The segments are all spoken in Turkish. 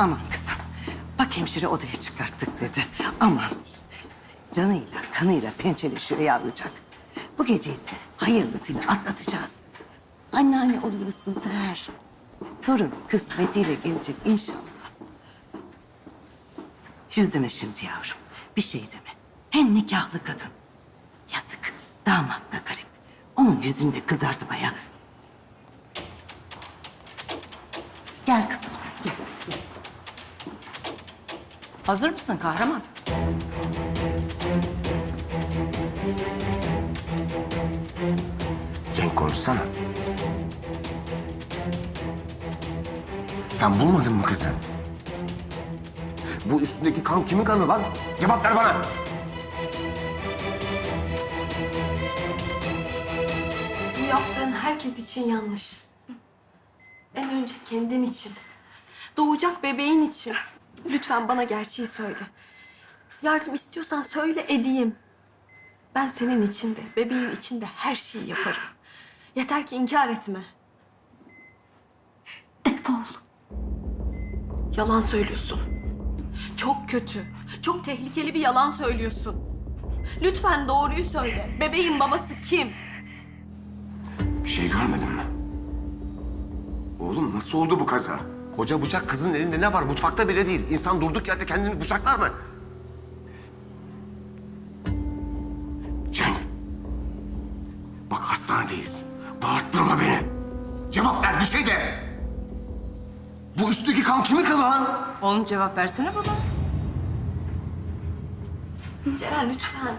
Aman kızım. Bak hemşire odaya çıkarttık dedi. Aman. Canıyla kanıyla pençeleşiyor yavrucak. Bu geceyi de hayırlısıyla atlatacağız. Anneanne oluyorsun Seher. Torun kısmetiyle gelecek inşallah. Yüz deme şimdi yavrum. Bir şey deme. Hem nikahlı kadın. Yazık. Damat da garip. Onun yüzünü de kızartmaya. Gel kızım sen gel. Hazır mısın kahraman? Cenk konuşsana. Sen bulmadın mı kızı? Bu üstündeki kan kimin kanı lan? Cevap ver bana. Bu yaptığın herkes için yanlış. En önce kendin için. Doğacak bebeğin için. Lütfen bana gerçeği söyle. Yardım istiyorsan söyle edeyim. Ben senin için de, bebeğin için de her şeyi yaparım. Yeter ki inkar etme. Defol. Yalan söylüyorsun. Çok kötü, çok tehlikeli bir yalan söylüyorsun. Lütfen doğruyu söyle. Bebeğin babası kim? Bir şey görmedin mi? Oğlum nasıl oldu bu kaza? Koca bıçak kızın elinde ne var? Mutfakta bile değil. İnsan durduk yerde kendini bıçaklar mı? Cenk. Bak hastanedeyiz. Bağırttırma beni. Cevap ver bir şey de. Bu üstteki kan kimin kanı lan? Oğlum cevap versene baba. Ceren lütfen.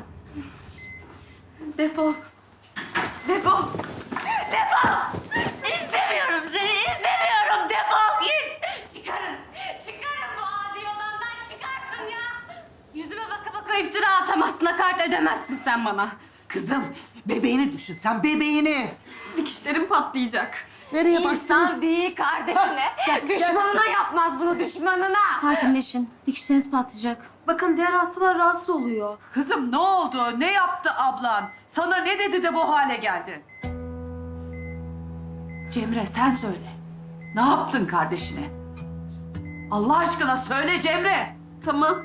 Defol. Defol. Defol. Atamazsın, hakaret edemezsin sen bana. Kızım bebeğini düşün sen bebeğini. Dikişlerim patlayacak. Nereye bastınız? İnsan değil kardeşine. düşmanına yapmaz bunu düşmanına. Sakinleşin. Dikişleriniz patlayacak. Bakın diğer hastalar rahatsız oluyor. Kızım ne oldu? Ne yaptı ablan? Sana ne dedi de bu hale geldin? Cemre sen söyle. Ne yaptın kardeşine? Allah aşkına söyle Cemre. Tamam.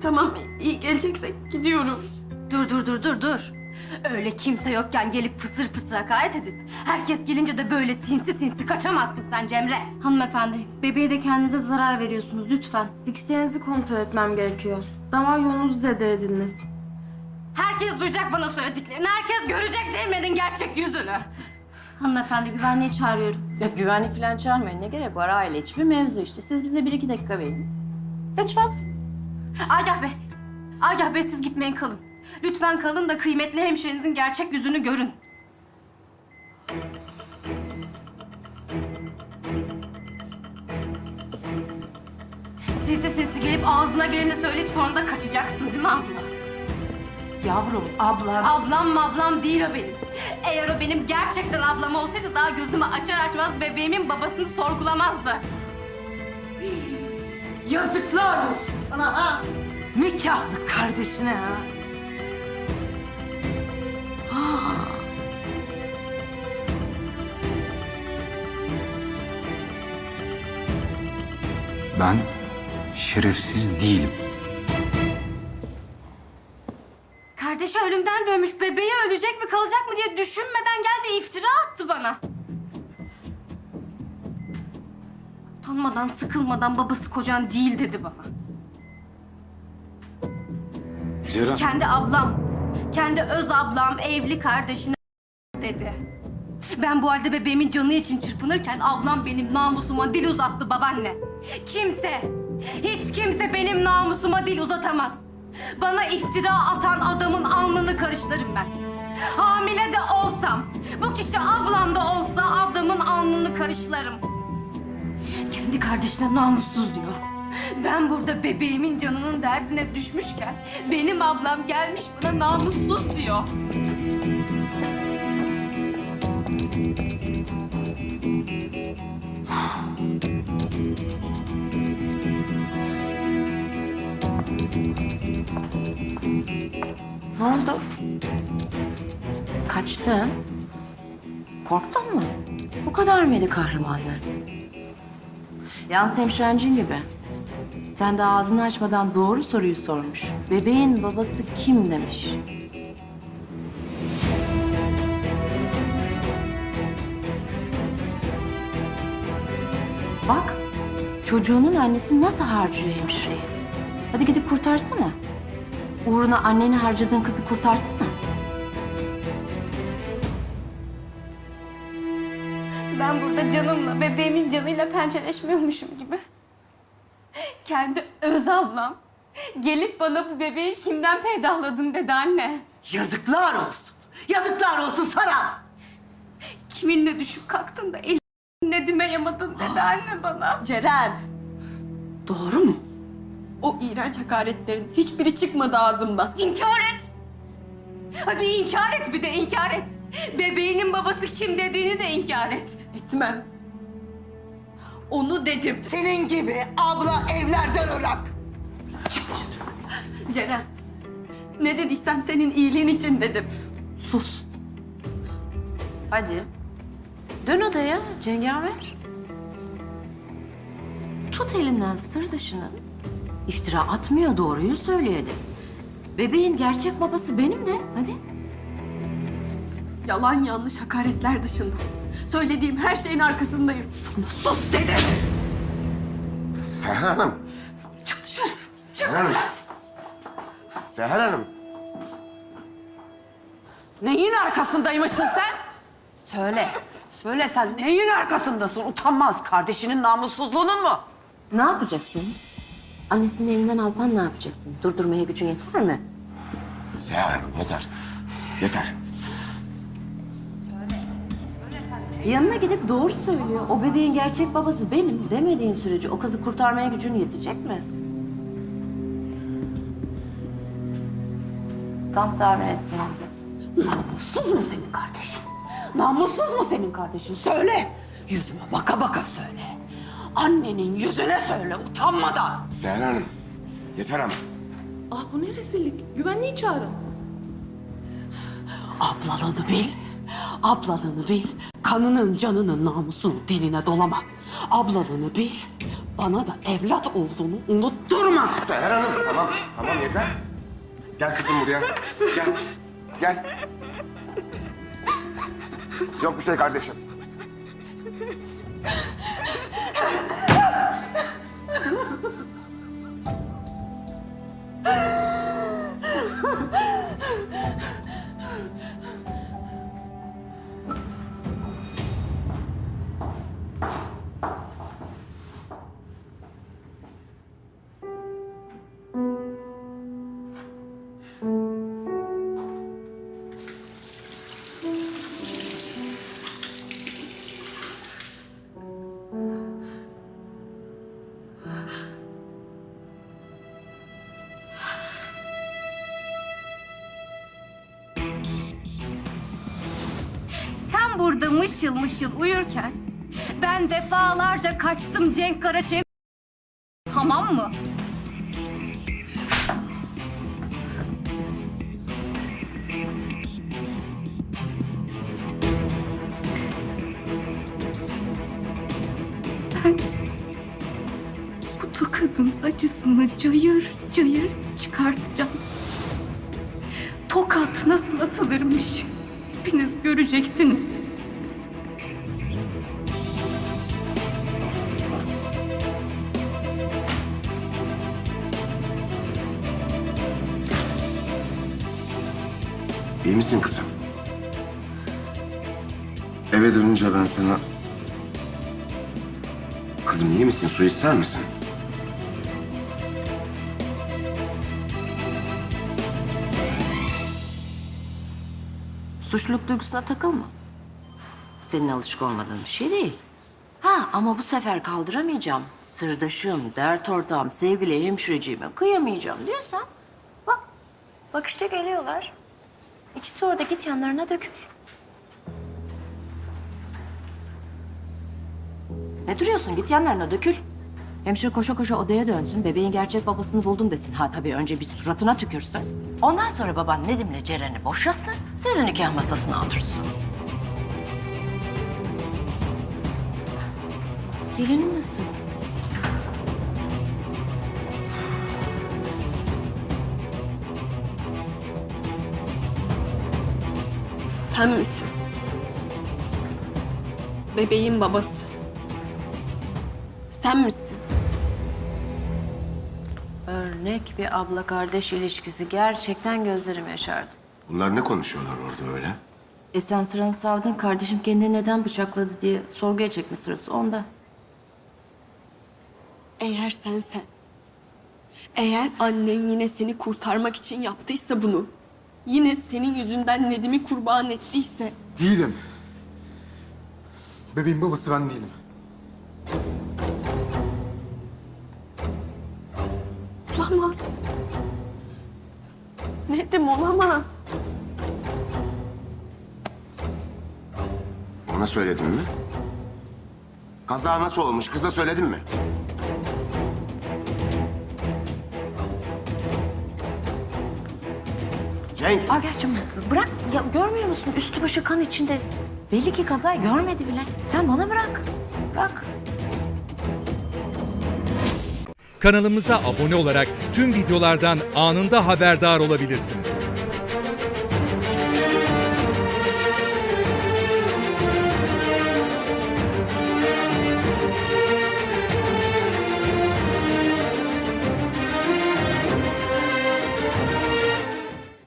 Tamam iyi geleceksek gidiyorum. Dur dur dur dur dur. Öyle kimse yokken gelip fısır fısır hakaret edip herkes gelince de böyle sinsi sinsi kaçamazsın sen Cemre. Hanımefendi, bebeğe de kendinize zarar veriyorsunuz lütfen. Dikişlerinizi kontrol etmem gerekiyor. Damar yolunuzu zede edilmez. Herkes duyacak bana söylediklerini. Herkes görecek Cemre'nin gerçek yüzünü. Hanımefendi güvenliği çağırıyorum. Ya güvenlik falan çağırmayın. Ne gerek var? Aile içi bir mevzu işte. Siz bize bir iki dakika verin. Agah Bey. Agah Bey siz gitmeyin kalın. Lütfen kalın da kıymetli hemşirenizin gerçek yüzünü görün. Sinsi sinsi gelip ağzına geleni söyleyip sonra da kaçacaksın değil mi abla? Yavrum ablan. Ablam ablam değil o benim. Eğer o benim gerçekten ablam olsaydı daha gözümü açar açmaz bebeğimin babasını sorgulamazdı. Yazıklar olsun sana ha. Nikahlı kardeşine ha. Ben şerefsiz değilim. Kardeşi ölümden dönmüş, bebeği ölecek mi kalacak mı diye düşünmeden geldi iftira attı bana. Utanmadan, sıkılmadan babası kocan değil dedi bana. Ceren. Kendi ablam, kendi öz ablam, evli kardeşine dedi. Ben bu halde bebeğimin canı için çırpınırken ablam benim namusuma dil uzattı babaanne. Kimse, hiç kimse benim namusuma dil uzatamaz. Bana iftira atan adamın alnını karıştırırım ben. Hamile de olsam, bu kişi ablam da olsa adamın alnını karışlarım. Kendi kardeşine namussuz diyor. Ben burada bebeğimin canının derdine düşmüşken benim ablam gelmiş buna namussuz diyor. Ne oldu? Kaçtın. Korktun mu? Bu kadar mıydı kahramanlığın? Yalnız hemşirencin gibi. Sen de ağzını açmadan doğru soruyu sormuş. Bebeğin babası kim demiş. Bak, çocuğunun annesi nasıl harcıyor hemşireyi. Hadi gidip kurtarsana. Uğruna anneni harcadığın kızı kurtarsana. Ben burada canımla, bebeğimin canıyla pençeleşmiyormuşum gibi. Kendi öz ablam gelip bana bu bebeği kimden peydahladın dedi anne. Yazıklar olsun. Yazıklar olsun sana. Kiminle düşüp kalktın da el Nedim'e yamadın dedi anne bana. Ceren. Doğru mu? O iğrenç hakaretlerin hiçbiri çıkmadı ağzımdan. İnkar et. Hadi inkar et bir de inkar et. Bebeğinin babası kim dediğini de inkar et. Etmem. Onu dedim. Senin gibi abla evlerden ırak. Ceren. Ne dediysem senin iyiliğin için dedim. Sus. Hadi. Dön odaya Cengaver. Tut elinden sırdaşını. İftira atmıyor doğruyu söyleyelim. Bebeğin gerçek babası benim de. Hadi. Yalan yanlış hakaretler dışında. Söylediğim her şeyin arkasındayım. Sana sus dedim. Seher Hanım. Çık dışarı. Seher Hanım. Seher Hanım. Neyin arkasındaymışsın sen? Söyle. Söyle sen neyin arkasındasın? Utanmaz kardeşinin namussuzluğunun mu? Ne yapacaksın? Annesinin elinden alsan ne yapacaksın? Durdurmaya gücün yeter mi? Seher Hanım yeter. Yeter. Yanına gidip doğru söylüyor. O bebeğin gerçek babası benim demediğin sürece o kızı kurtarmaya gücün yetecek mi? Tam tahmin ettim. Namussuz mu senin kardeşin? Namussuz mu senin kardeşin? Söyle. Yüzüme baka baka söyle. Annenin yüzüne söyle utanmadan. Seher Hanım. Yeter ama. Ah bu ne rezillik. Güvenliği çağırın. Ablalığını bil. Ablalığını bil. Kanının, canının, namusunun diline dolama. Ablalığını bil. Bana da evlat olduğunu unutturma. Seher Hanım tamam. Tamam yeter. Gel kızım buraya. Gel. Gel. Yok bir şey kardeşim. Sen burada mışıl mışıl uyurken ben defalarca kaçtım Cenk Karaçay'a tamam mı? Ben bu tokadın acısını cayır cayır çıkartacağım. Tokat nasıl atılırmış? Hepiniz göreceksiniz. İyi misin kızım? Eve dönünce ben sana... Kızım iyi misin? Su ister misin? Suçluluk duygusuna takılma. Senin alışık olmadığın bir şey değil. Ha ama bu sefer kaldıramayacağım. Sırdaşım, dert ortağım, sevgili hemşireciğime kıyamayacağım diyorsan... Bak, bak işte geliyorlar. İkisi orada git yanlarına dökül. Ne duruyorsun? Git yanlarına dökül. Hemşire koşa koşa odaya dönsün, bebeğin gerçek babasını buldum desin. Ha tabii önce bir suratına tükürsün. Ondan sonra baban Nedim'le Ceren'i boşasın, sizi nikah masasına otursun. Gelinim nasıl? Sen misin? Bebeğin babası. Sen misin? Örnek bir abla kardeş ilişkisi gerçekten gözlerim yaşardı. Bunlar ne konuşuyorlar orada öyle? E sen sıranı savdın kardeşim kendini neden bıçakladı diye sorguya çekme sırası onda. Eğer sensen, eğer annen yine seni kurtarmak için yaptıysa bunu, yine senin yüzünden Nedim'i kurban ettiyse, Değilim. Bebeğin babası ben değilim. olamaz. Nedim olamaz. Ona söyledin mi? Kaza nasıl olmuş? Kıza söyledin mi? Cenk! Agah'cığım bırak ya görmüyor musun üstü başı kan içinde. Belli ki kazayı görmedi bile. Sen bana bırak. Bırak. Kanalımıza abone olarak tüm videolardan anında haberdar olabilirsiniz.